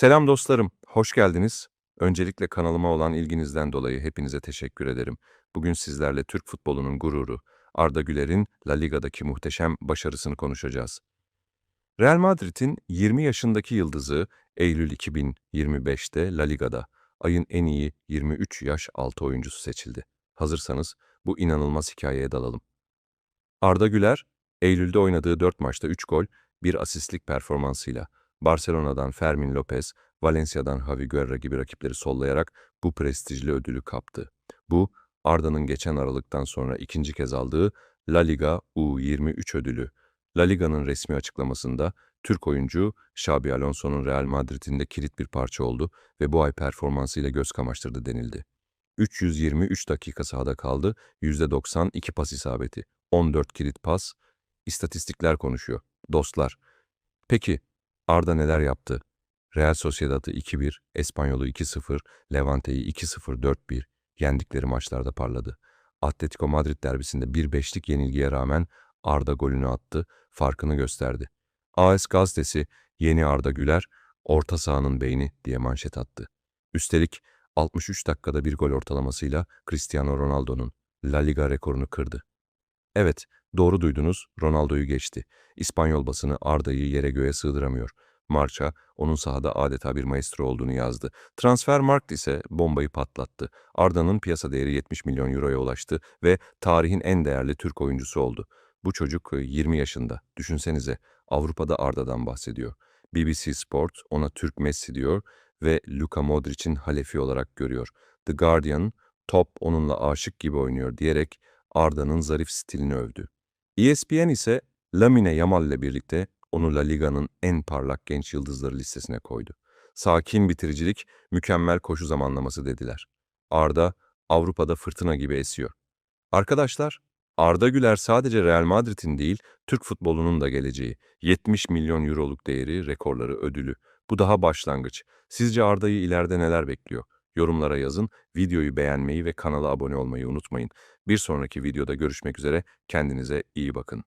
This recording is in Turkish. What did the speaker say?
Selam dostlarım, hoş geldiniz. Öncelikle kanalıma olan ilginizden dolayı hepinize teşekkür ederim. Bugün sizlerle Türk futbolunun gururu, Arda Güler'in La Liga'daki muhteşem başarısını konuşacağız. Real Madrid'in 20 yaşındaki yıldızı Eylül 2025'te La Liga'da ayın en iyi 23 yaş altı oyuncusu seçildi. Hazırsanız bu inanılmaz hikayeye dalalım. Arda Güler, Eylül'de oynadığı 4 maçta 3 gol, 1 asistlik performansıyla Barcelona'dan Fermin Lopez, Valencia'dan Javi Guerra gibi rakipleri sollayarak bu prestijli ödülü kaptı. Bu, Arda'nın geçen Aralık'tan sonra ikinci kez aldığı La Liga U23 ödülü. La Liga'nın resmi açıklamasında Türk oyuncu Xabi Alonso'nun Real Madrid'in kilit bir parça oldu ve bu ay performansıyla göz kamaştırdı denildi. 323 dakika sahada kaldı, %92 pas isabeti, 14 kilit pas, istatistikler konuşuyor. Dostlar, peki Arda neler yaptı? Real Sociedad'ı 2-1, Espanyol'u 2-0, Levante'yi 2-0-4-1 yendikleri maçlarda parladı. Atletico Madrid derbisinde 1-5'lik yenilgiye rağmen Arda golünü attı, farkını gösterdi. AS gazetesi yeni Arda Güler, orta sahanın beyni diye manşet attı. Üstelik 63 dakikada bir gol ortalamasıyla Cristiano Ronaldo'nun La Liga rekorunu kırdı. Evet, doğru duydunuz, Ronaldo'yu geçti. İspanyol basını Arda'yı yere göğe sığdıramıyor. Marça, onun sahada adeta bir maestro olduğunu yazdı. Transfermarkt ise bombayı patlattı. Arda'nın piyasa değeri 70 milyon euroya ulaştı ve tarihin en değerli Türk oyuncusu oldu. Bu çocuk e, 20 yaşında. Düşünsenize, Avrupa'da Arda'dan bahsediyor. BBC Sport ona Türk Messi diyor ve Luka Modric'in halefi olarak görüyor. The Guardian, top onunla aşık gibi oynuyor diyerek Arda'nın zarif stilini övdü. ESPN ise Lamine Yamal ile birlikte onu La Liga'nın en parlak genç yıldızları listesine koydu. Sakin bitiricilik, mükemmel koşu zamanlaması dediler. Arda, Avrupa'da fırtına gibi esiyor. Arkadaşlar, Arda Güler sadece Real Madrid'in değil, Türk futbolunun da geleceği. 70 milyon euroluk değeri, rekorları, ödülü. Bu daha başlangıç. Sizce Arda'yı ileride neler bekliyor? Yorumlara yazın, videoyu beğenmeyi ve kanala abone olmayı unutmayın. Bir sonraki videoda görüşmek üzere, kendinize iyi bakın.